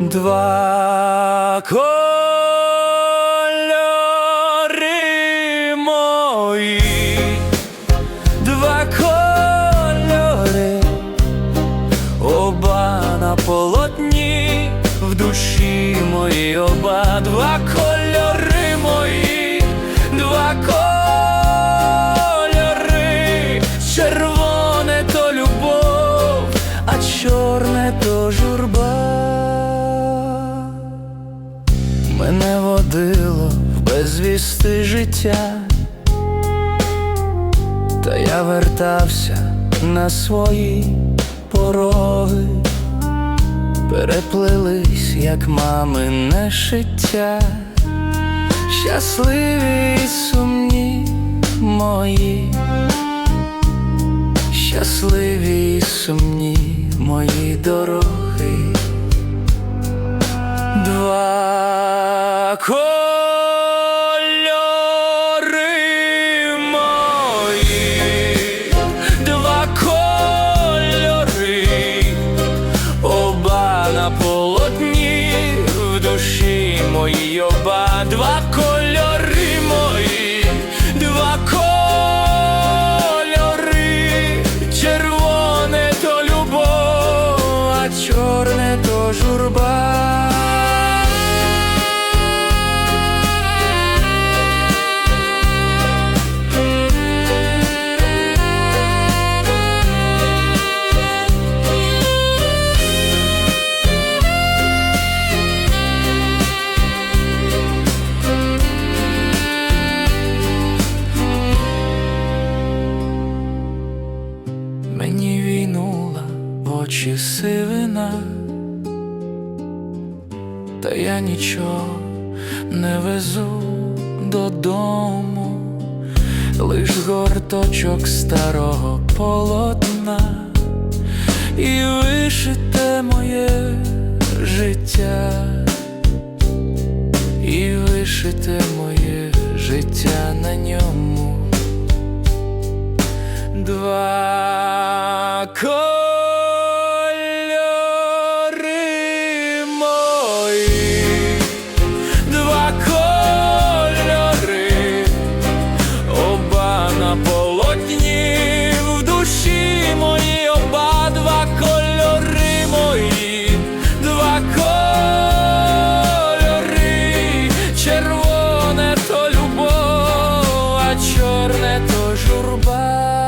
Два кольори мої, два кольори, оба на полотні, в душі моїй оба, два кольори безвісти життя, та я вертався на свої пороги, переплились, як мамине шиття, щасливі сумні мої, щасливі сумні мої дороги. Душі моїй оба, очі сивина, та я нічого не везу додому, лиш горточок старого полотна. І вишите моє життя, і вишите. поверне то журба.